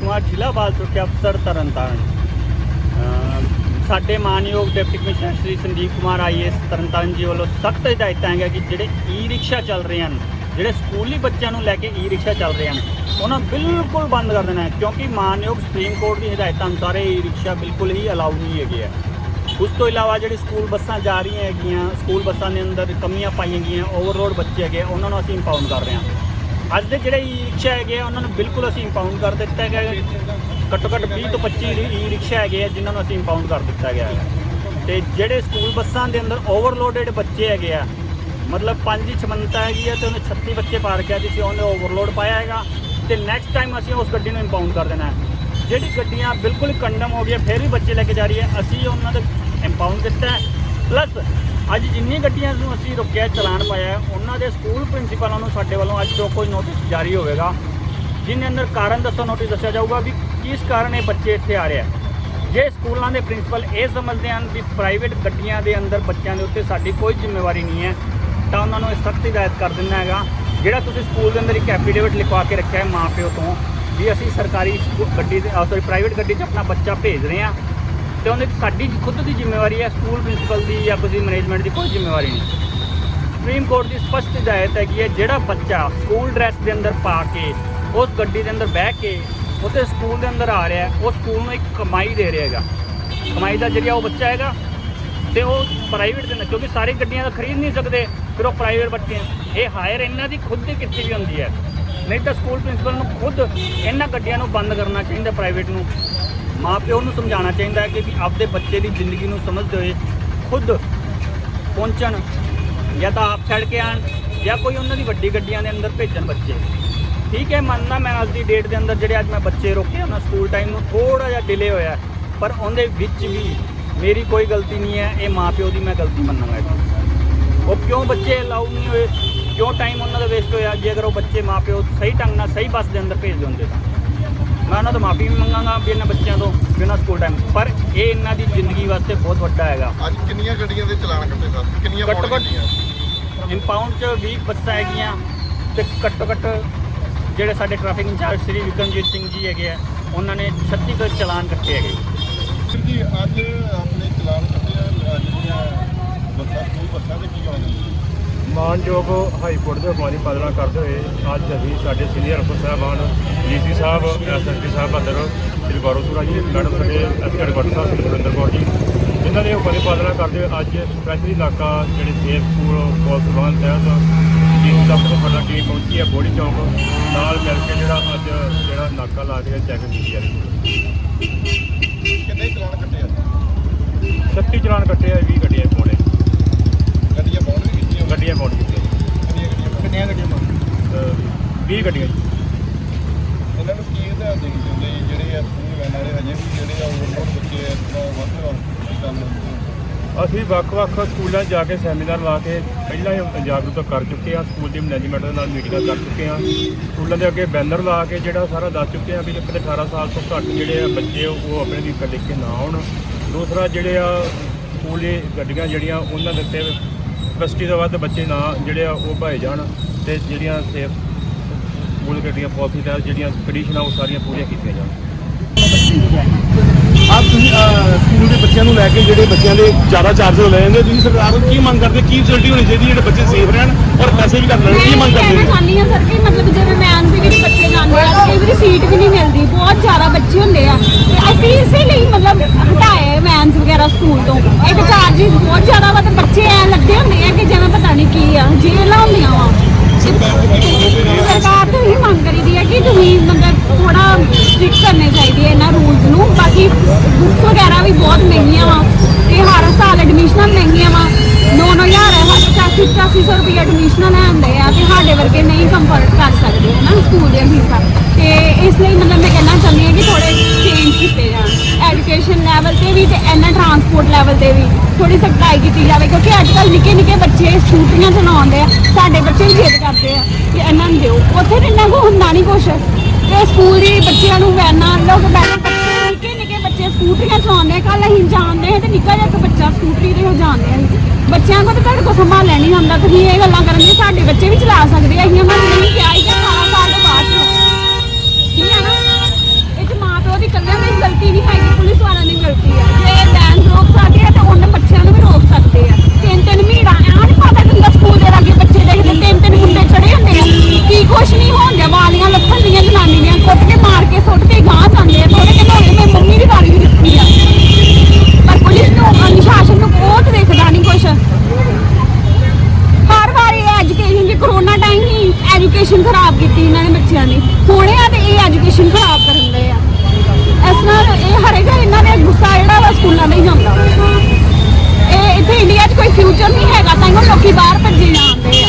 ਕੁਮਾਰ ਜ਼ਿਲ੍ਹਾ ਬਾਲ ਸੁਰੱਖਿਆ ਅਫਸਰ ਤਰਨਤਾਰਨ ਸਾਡੇ ਮਾਨਯੋਗ deputy commissioner Shri Sandeep Kumar IAS Tarn Taran ji ਵੱਲੋਂ ਸਖਤ ਹਦਾਇਤਾਂ ਹੈਗੀਆਂ ਕਿ ਜਿਹੜੇ ਈ ਰਿਕਸ਼ਾ ਚੱਲ ਰਹੇ ਹਨ, ਜਿਹੜੇ ਸਕੂਲੀ ਬੱਚਿਆਂ ਨੂੰ ਲੈ ਕੇ ਈ ਰਿਕਸ਼ਾ ਚੱਲ ਰਹੇ ਹਨ, ਉਹਨਾਂ ਬਿਲਕੁਲ ਬੰਦ ਕਰ ਦੇਣਾ ਹੈ, ਕਿਉਂਕਿ ਮਾਨਯੋਗ ਸੁਪਰੀਮ ਕੋਰਟ ਦੀ ਹਦਾਇਤਾਂ ਅਨੁਸਾਰ ਈ ਰਿਕਸ਼ਾ ਬਿਲਕੁਲ ਹੀ ਅਲਾਉ ਨਹੀਂ ਹੈਗੇ ਆ। ਉਸ ਤੋਂ ਇਲਾਵਾ ਜਿਹੜੀ ਸਕੂਲ ਬੱਸਾਂ ਜਾ ਰਹੀਆਂ ਹੈਗੀਆਂ, ਸਕੂਲ ਬੱਸਾਂ ਦੇ ਅੰਦਰ ਕਮੀਆਂ ਪਾਈਆਂ ਗਈਆਂ ਓਵਰਲੋਡ ਬੱਚੇ ਹੈਗੇ ਉਹਨਾਂ ਨੂੰ ਅਸੀਂ ਇੰਪਾਊਂਡ ਕਰ ਰਹੇ ਹਾਂ। ਅੱਜ ਦੇ ਜਿਹੜੇ ਈ ਰਿਕਸ਼ਾ ਹੈਗੇ ਆ, ਉਹਨਾਂ ਨੂੰ ਬਿਲਕੁਲ ਅਸੀਂ ਇੰਪਾਊਂਡ ਕਰ ਦਿੱਤਾ ਹੈਗਾ ਹੈ। ਘੱਟੋ ਘੱਟ 20 ਤੋਂ 25 ਈ ਰਿਕਸ਼ਾ ਹੈਗੇ ਆ, ਜਿਨ੍ਹਾਂ ਨੂੰ ਅਸੀਂ ਇੰਪਾਊਂਡ ਕਰ ਦਿੱਤਾ ਗਿਆ ਹੈ। ਤੇ ਜਿਹੜੇ ਸਕੂਲ ਬੱਸਾਂ ਦੇ ਅੰਦਰ ਓਵਰਲੋਡਡ ਬੱਚੇ ਹੈਗੇ ਆ, ਮਤਲਬ ਪੰਜ ਦੀ ਛਮੰਤਾ ਹੈਗੀ ਆ ਤੇ ਉਹਨੇ 36 ਬੱਚੇ ਪਾਰ ਕਿਆ ਜਿਸ ਉਹਨੇ ਓਵਰਲੋਡ ਪਾਇਆ ਹੈਗਾ। ਤੇ ਨੈਕਸਟ ਟਾਈਮ ਅਸੀਂ ਉਸ ਗੱਡੀ ਨੂੰ ਇੰਪਾਊਂਡ ਕਰ ਦੇਣਾ ਹੈ। ਜਿਹੜੀ ਗੱਡੀਆਂ ਬਿਲਕੁਲ ਕੰਡਮ ਹੋ ਗਈਆਂ, ਫਿਰ ਵੀ ਬੱਚੇ ਲੈ ਕੇ ਜਾ ਰਹੀ ਹੈ। ਅਸੀਂ ਉਹਨਾਂ ਦਾ ਇੰਪਾਊਂਡ ਦਿੱਤਾ ਹੈ। ਪਲੱਸ ਅੱਜ ਜਿੰਨੀ ਗੱਡੀਆਂ ਨੂੰ ਅਸੀਂ ਰੁਕਿਆ, ਚਲਾਨ ਪਾਇਆ ਉਹਨਾਂ ਦੇ ਸਕੂਲ ਪ੍ਰਿੰਸੀਪਲਾਂ ਨੂੰ ਸਾਡੇ ਵੱਲੋਂ ਅੱਜ ਤੋਂ ਕੋਈ ਨੋਟਿਸ ਜਾਰੀ ਹੋਵੇਗਾ। ਜਿਹਦੇ ਅੰਦਰ ਕਾਰਨ ਦੱਸੋ ਨੋਟਿਸ ਦੱਸਿਆ ਜਾਊਗਾ ਵੀ ਕਿਸ ਕਾਰਨ ਇਹ ਬੱਚੇ ਇੱਥੇ ਆ ਰਹੇ ਆ। ਜੇ ਸਕੂਲਾਂ ਦੇ ਪ੍ਰਿੰਸੀਪਲ ਇਹ ਸਮਝਦੇ ਹਨ ਵੀ ਪ੍ਰਾਈਵੇਟ ਗੱਡੀਆਂ ਦੇ ਅੰਦਰ ਬੱਚਿਆਂ ਦੇ ਉੱਤੇ ਸਾਡੀ ਕੋਈ ਜ਼ਿੰਮੇਵਾਰੀ ਨਹੀਂ ਹੈ, ਤਾਂ ਉਹਨਾਂ ਨੂੰ ਇਹ ਸਖਤ ਹਦਾਇਤ ਕਰ ਦਿੰਦਾ ਹੈਗਾ। ਜਿਹੜਾ ਤੁਸੀਂ ਸਕੂਲ ਦੇ ਅੰਦਰ ਇੱਕ ਐਫੀਡੇਵਿਟ ਲਿਖਵਾ ਕੇ ਰੱਖਿਆ ਹੈ ਮਾਪਿਓ ਤੋਂ, ਵੀ ਅਸੀਂ ਸਰਕਾਰੀ ਸਕੂ- ਗੱਡੀ ਦੇ ਸੌਰੀ ਪ੍ਰਾਈਵੇਟ ਗੱਡੀ 'ਚ ਆਪਣਾ ਬੱਚਾ ਭੇਜ ਰਹੇ ਹਾਂ ਤੇ ਉਹਨੇ ਸਾਡੀ ਖੁਦ ਦੀ ਜ਼ਿੰਮੇਵਾਰੀ ਹੈ, ਸਕੂਲ ਪ੍ਰਿੰਸੀਪਲ ਦੀ ਜਾਂ ਕਿਸੇ ਮੈਨੇਜਮੈਂਟ ਦੀ ਕੋਈ ਜ਼ਿੰਮੇਵਾਰੀ ਨਹੀਂ। ਸੁਪਰੀਮ ਕੋਰਟ ਦੀ ਸਪਸ਼ਟ ਹਦਾਇਤ ਹੈ ਕਿ ਜਿਹੜਾ ਬੱਚਾ ਸਕੂਲ ਡਰੈਸ ਦੇ ਅੰਦਰ ਪਾ ਕੇ, ਉਸ ਗੱਡੀ ਦੇ ਅੰਦਰ ਬਹਿ ਕੇ, ਉੱਥੇ ਸਕੂਲ ਦੇ ਅੰਦਰ ਆ ਰਿਹਾ ਉਹ ਸਕੂਲ ਨੂੰ ਇੱਕ ਕਮਾਈ ਦੇ ਰਿਹਾ ਹੈਗਾ। ਕਮਾਈ ਦਾ ਜਰੀਆ ਉਹ ਬੱਚਾ ਹੈਗਾ ਤੇ ਉਹ ਪ੍ਰਾਈਵੇਟ ਦੇ ਨਾਲ ਕਿਉਂਕਿ ਸਾਰੀ ਗੱਡੀਆਂ ਤਾਂ ਖਰੀਦ ਨਹੀਂ ਸਕਦੇ, ਫਿਰ ਉਹ ਪ੍ਰਾਈਵੇਟ ਬੱਚੇ ਇਹ ਹਾਇਰ ਇਹਨਾਂ ਦੀ ਖੁਦ ਦੀ ਕੀਤੀ ਵੀ ਹੁੰਦੀ ਹੈ। ਨਹੀਂ ਤਾਂ ਸਕੂਲ ਪ੍ਰਿੰਸੀਪਲ ਨੂੰ ਖੁਦ ਇਹਨਾਂ ਗੱਡੀਆਂ ਨੂੰ ਬੰਦ ਕਰਨਾ ਚਾਹੀਦਾ ਪ੍ਰਾਈਵੇਟ ਨੂੰ। ਮਾਪਿਓ ਨੂੰ ਸਮਝਾਉਣਾ ਚਾਹੀਦਾ ਹੈ ਕਿ ਵੀ ਆਪਦੇ ਬੱਚੇ ਦੀ ਜ਼ਿੰਦਗੀ ਨੂੰ ਸਮਝਦੇ ਹੋਏ ਖੁਦ ਪਹੁੰਚਣ ਜਾਂ ਤਾਂ ਆਪ ਛੱਡ ਕੇ ਆਣ ਜਾਂ ਕੋਈ ਉਹਨਾਂ ਦੀ ਵੱਡੀ ਗੱਡੀਆਂ ਦੇ ਅੰਦਰ ਭੇਜਣ ਬੱਚੇ। ਠੀਕ ਹੈ, ਮੰਨਦਾ ਮੈਂ ਅੱਜ ਦੀ ਡੇਟ ਦੇ ਅੰਦਰ ਜਿਹੜੇ ਅੱਜ ਮੈਂ ਬੱਚੇ ਰੋਕੇ ਉਹਨਾਂ ਸਕੂਲ ਟਾਈਮ ਨੂੰ ਥੋੜਾ ਜਿਹਾ ਡਿਲੇ ਹੋਇਆ ਪਰ ਉਹਦੇ ਵਿੱਚ ਵੀ ਮੇਰੀ ਕੋਈ ਗਲਤੀ ਨਹੀਂ ਹੈ, ਇਹ ਮਾਪਿਓ ਦੀ ਮੈਂ ਗਲਤੀ ਮੰਨਾਂਗਾ ਉਹ ਕਿਉਂ ਬੱਚੇ ਅਲਾਉ ਨਹੀਂ ਹੋਏ, ਕਿਉਂ ਟਾਈਮ ਉਹਨਾਂ ਦਾ ਵੇਸਟ ਹੋਇਆ, ਜੇ ਅਗਰ ਉਹ ਬੱਚੇ ਮਾਪਿਓ ਸਹੀ ਢੰਗ ਨਾਲ ਸਹੀ ਬੱਸ ਦੇ ਅੰਦਰ ਭੇਜ ਦਿੰਦੇ ਤਾਂ। ਮੈਂ ਉਹਨਾਂ ਤੋਂ ਮਾਫੀ ਵੀ ਮੰਗਾਂਗਾ ਵੀ ਇਹਨਾਂ ਬੱਚਿਆਂ ਉਹਨਾਂ ਸਕੂਲ ਟਾਈਮ ਪਰ ਇਹ ਇਹਨਾਂ ਦੀ ਜ਼ਿੰਦਗੀ ਵਾਸਤੇ ਬਹੁਤ ਵੱਡਾ ਹੈਗਾ। ਅੱਜ ਕਿੰਨੀਆਂ ਗੱਡੀਆਂ ਦੇ ਚਲਾਨ ਕੱਟੇ ਸਰ? ਕਿੰਨੀਆਂ ਘੱਟੋ ਘੱਟ ਇੰਪਾਊਂਡ ਚ 20 ਬੱਸਾਂ ਹੈਗੀਆਂ ਤੇ ਘੱਟੋ ਘੱਟ ਜਿਹੜੇ ਸਾਡੇ traffic in charge Shri Vikramjit Singh ji ਹੈਗੇ ਆ ਉਹਨਾਂ ਨੇ 36 ਤੋਂ ਚਲਾਨ ਕੱਟੇ ਹੈਗੇ। ਜੀ ਅੱਜ ਆਪਣੇ ਚਲਾਨ ਕੱਟੇ ਆ ਜਿਹੜੀਆਂ ਬੱਸਾਂ ਸਕੂਲ ਬੱਸਾਂ ਦੇ ਕੀ ਹੋਣਾ ਮਾਨਯੋਗ ਹਾਈ ਕੋਰਟ ਦੇ ਹੁਕਮਾਂ ਦੀ ਪਾਲਣਾ ਕਰਦੇ ਹੋਏ ਅੱਜ ਅਸੀਂ ਸਾਡੇ ਸੀਨੀਅਰ ਅਫਸਰ ਸਾਹਿਬਾਨ, ਡੀਸੀ ਸਾਹਿਬ ਐਸਐਸਪੀ ਸਾਹਿਬ ਅੰਦਰ ਸ੍ਰੀ ਗੌਰਵਪੁਰਾ ਜੀ, ਮੈਡਮ ਸਾਡੇ ਐਸਕੇ ਗੌਰਵ ਸਾਹਿਬ, ਸ੍ਰੀ ਗੁਰਿੰਦਰ ਕੌਰ ਜੀ। ਇਹਨਾਂ ਦੇ ਹੁਕਮਾਂ ਦੀ ਪਾਲਣਾ ਕਰਦੇ ਹੋਏ ਅੱਜ ਸਪੈਸ਼ਲੀ ਇਲਾਕਾ ਜਿਹੜੇ ਸੇਫ ਸਕੂਲ ਕੋਲ ਤਹਿਤ ਡੀਸੀ ਸਾਹਿਬ ਤੋਂ ਸਾਡਾ ਟੀਮ ਪਹੁੰਚੀ ਹੈ, ਬੋੜੀ ਚੌਂਕ, ਨਾਲ ਮਿਲ ਕੇ ਜਿਹੜਾ ਅੱਜ ਜਿਹੜਾ ਨਾਕਾ ਲਾ ਕੇ ਚੈੱਕ ਕੀਤੀ ਜਾ ਰਹੀ ਹੈ ਕਿੰਨੇ ਚਲਾਨ ਕੱਟੇ ਆ 36 ਚਲਾਨ ਕੱਟੇ ਆ 20 ਗੱਡੀਆਂ ਮੋੜੇ ਗੱਡੀਆਂ ਪੌੜ ਵੀ ਕੀਤੀਆਂ ਗੱਡੀਆਂ ਮੋੜ ਕੀਤੀਆਂ ਕਿੰਨੀਆਂ ਗੱਡੀਆਂ ਕਿੰਨੀਆਂ ਗੱਡੀਆਂ ਪੌੜ 20 ਗੱਡੀਆਂ ਜੀ? ਇਹਨਾਂ ਨੂੰ ਕੀ ਹਦਾਇਤ ਦੇਣੀ ਚਾਹੁੰਦੇ ਜੀ? ਜਿਹੜੇ ਆ ਸਕੂਲ ਵੈਨ ਵਾਲੇ ਹਜੇ ਵੀ ਜਿਹੜੇ ਆ ਓਵਰਲੋਡ ਬੱਚੇ ਇਸ ਤਰ੍ਹਾਂ ਵੱਧ ਵੱਧ ਕੰਮ ਅਸੀਂ ਵੱਖ-ਵੱਖ ਸਕੂਲਾਂ 'ਚ ਜਾ ਕੇ ਸੈਮੀਨਾਰ ਲਾ ਕੇ ਪਹਿਲਾਂ ਹੀ ਜਾਗਰੂਕ ਕਰ ਚੁੱਕੇ ਹਾਂ ਸਕੂਲ ਦੀ ਮੈਨੇਜਮੈਂਟ ਦੇ ਨਾਲ ਮੀਟਿੰਗਾਂ ਕਰ ਚੁੱਕੇ ਹਾਂ। ਸਕੂਲਾਂ ਦੇ ਅੱਗੇ ਬੈਨਰ ਲਾ ਕੇ ਜਿਹੜਾ ਸਾਰਾ ਦੱਸ ਚੁੱਕੇ ਹਾਂ ਵੀ ਇੱਕ ਤੇ 18 ਸਾਲ ਤੋਂ ਘੱਟ ਜਿਹੜੇ ਆ ਬੱਚੇ ਉਹ ਆਪਣੇ ਦੀ ਲਿਖ ਕੇ ਨਾ ਆਉਣ। ਦੂਸਰਾ ਜਿਹੜੇ ਆ ਸਕੂਲੀ ਗੱਡੀਆਂ ਜਿਹੜੀਆਂ ਉਹਨਾਂ ਦੇ ਉੱਤੇ ਕਪੈਸਿਟੀ ਤੋਂ ਵੱਧ ਬੱਚੇ ਨਾ ਜਿਹੜੇ ਆ ਉਹ ਭਾਏ ਜਾਣ ਤੇ ਜਿਹੜੀਆਂ ਸੇਫ ਸਕੂਲ ਗੱਡੀਆਂ ਪਾਲਿਸੀ ਤਹਿਤ ਜਿਹੜੀਆਂ ਕੰਡੀਸ਼ਨਾਂ ਉਹ ਸਾਰੀਆਂ ਪੂਰੀਆਂ ਕੀਤੀਆਂ ਜਾਣ। ਆਪ ਤੁਸੀਂ ਅਹ, ਸਕੂਲ ਦੇ ਬੱਚਿਆਂ ਨੂੰ ਲੈ ਕੇ ਜਿਹੜੇ ਬੱਚਿਆਂ ਦੇ ਜ਼ਿਆਦਾ ਚਾਰਜ ਲੈ ਜਾਂਦੇ ਤੁਸੀਂ ਸਰਕਾਰ ਨੂੰ ਕੀ ਮੰਗ ਕਰਦੇ? ਕੀ ਫੈਸਿਲਿਟੀ ਹੋਣੀ ਚਾਹੀਦੀ ਜਿਹੜੇ ਬੱਚੇ ਸੇਫ ਰਹਿਣ ਔਰ ਪੈਸੇ ਵੀ ਘੱਟ ਲੈਣ? ਕੀ ਮੰਗ ਕਰਦੇ ਮੈਂ ਨੇ ਚਾਹੁੰਦੀ ਹਾਂ ਸਰ ਕਿ ਮਤਲਬ ਜਿਵੇਂ ਦੇ ਵਿੱਚ ਬੱਚੇ ਜਾਂਦੇ ਆ ਕਈ ਵਾਰੀ ਸੀਟ ਵੀ ਨਹੀਂ ਮਿਲਦੀ ਬਹੁਤ ਜ਼ਿਆਦਾ ਬੱਚੇ ਹੁੰਦੇ ਆ। ਤੇ ਅਸੀਂ ਇਸੇ ਲਈ ਮਤਲਬ ਹਟਾਏ ਮੈਨਸ ਵਗੈਰਾ ਸਕੂਲ ਤੋਂ। ਇੱਕ ਚਾਰजेस ਬਹੁਤ ਜ਼ਿਆਦਾ ਵਾ ਤੇ ਬੱਚੇ ਐ ਲੱਗੇ ਹੁੰਦੇ ਆ ਕਿ ਜਿਵੇਂ ਪਤਾ ਨਹੀਂ ਕੀ ਆ ਜੇਲਾਂ ਹੁੰਦੀਆਂ ਵਾ। ਸਰਕਾਰ ਤੋਂ ਇਹ ਮੰਗ ਕਰੀਦੀ ਹੈ ਕਿ ਤੁਸੀਂ ਮਤਲਬ ਥੋੜਾ ਸਟ੍ਰਿਕਟ ਕਰਨੇ ਚਾਹੀਦੀ ਹੈ ਇਹਨਾਂ ਰੂਲਸ ਨੂੰ। ਬਾਕੀ ਬੁੱਕਸ ਵਗੈਰਾ ਵੀ ਬਹੁਤ ਮਹਿੰਗੀਆਂ ਵਾ। ਤੇ ਹਰ ਸਾਲ ਐਡਮਿਸ਼ਨਾਂ ਮਹਿੰਗੀਆਂ ਵਾ। 9-9000 85 8500 ਰੁਪਏ ਐਡਮਿਸ਼ਨਾਂ ਲੈ ਆਉਂਦੇ ਆ ਤੇ ਸਾਡੇ ਵਰਗੇ ਨਹੀਂ ਕੰਫਰਟ ਕਰ ਸਕਦੇ ਹੈ ਨਾ ਸਕੂਲ ਦੀਆਂ ਫੀਸਾਂ ਤੇ ਇਸ ਲਈ ਮਤਲਬ ਮੈਂ ਕਹਿਣਾ ਚਾਹੁੰਦੀ ਹਾਂ ਕਿ ਥੋੜੇ ਚੇਂਜ ਕੀਤੇ ਜਾਣ। ਐਜੂਕੇਸ਼ਨ ਲੈਵਲ ਤੇ ਵੀ ਤੇ ਇਹਨਾਂ ਟਰਾਂਸਪੋਰਟ ਲੈਵਲ ਤੇ ਵੀ ਥੋੜੀ ਸਖਤਾਈ ਕੀਤੀ ਜਾਵੇ ਕਿਉਂਕਿ ਅੱਜ ਕੱਲ੍ਹ ਨਿੱਕੇ ਨਿੱਕੇ ਬੱਚੇ ਸਕੂਟਰੀਆਂ ਚਲਾਉਂਦੇ ਆ। ਸਾਡੇ ਬੱਚੇ ਵੀ ਜਿੱਦ ਕਰਦੇ ਆ ਕਿ ਇਹਨਾਂ ਨੂੰ ਦਿਓ। ਉੱਥੇ ਤਾਂ ਇੰਨਾ ਕੋ ਹੁੰਦਾ ਨਹੀਂ ਕੁਛ। ਤੇ ਸਕੂਲ ਦੀ ਬੱਚਿਆਂ ਨੂੰ ਵੈਨਾਂ ਲੋਕ ਬੈਠੇ ਬੱਚੇ ਨਿੱਕੇ ਨਿੱਕੇ ਬੱਚੇ ਸਕੂਟਰੀਆਂ ਚਲਾਉਂਦੇ ਕੱਲ ਅਸੀਂ ਜਾਣਦੇ ਹਾਂ ਤੇ ਨਿੱਕਾ ਜਿਹਾ ਇੱਕ ਬੱਚਾ ਸਕੂਟਰੀ ਤੇ ਉਹ ਜਾਣਦੇ ਆ। ਬੱਚਿਆਂ ਕੋਲ ਤਾਂ ਤੁਹਾਡੇ ਕੋਲ ਸੰਭਾਲਿਆ ਨਹੀਂ ਹੁੰਦਾ। ਤੁਸੀਂ ਇਹ ਗੱਲਾਂ ਕਰਨਗੇ ਸਾਡੇ ਬੱਚੇ ਵੀ ਚਲਾ ਸਕਦੇ ਆ, ਅਸੀਂ ਉਹਨਾਂ ਨੂੰ ਹੋਣੇ ਆ ਤੇ ਇਹ ਐਜੂਕੇਸ਼ਨ ਖਰਾਬ ਕਰਨ ਦੇ ਆ। ਇਸ ਨਾਲ ਇਹ ਹਰੇਗਾ ਇਹਨਾਂ ਦੇ ਗੁੱਸਾ ਜਿਹੜਾ ਵਾ ਸਕੂਲਾਂ ਨਹੀਂ ਜਾਂਦਾ। ਇਹ ਇੱਥੇ ਇੰਡੀਆ 'ਚ ਕੋਈ ਫਿਊਚਰ ਨਹੀਂ ਹੈਗਾ, ਤਾਂ ਲੋਕੀ ਬਾਹਰ ਭੱਜੇ ਜਾਂਦੇ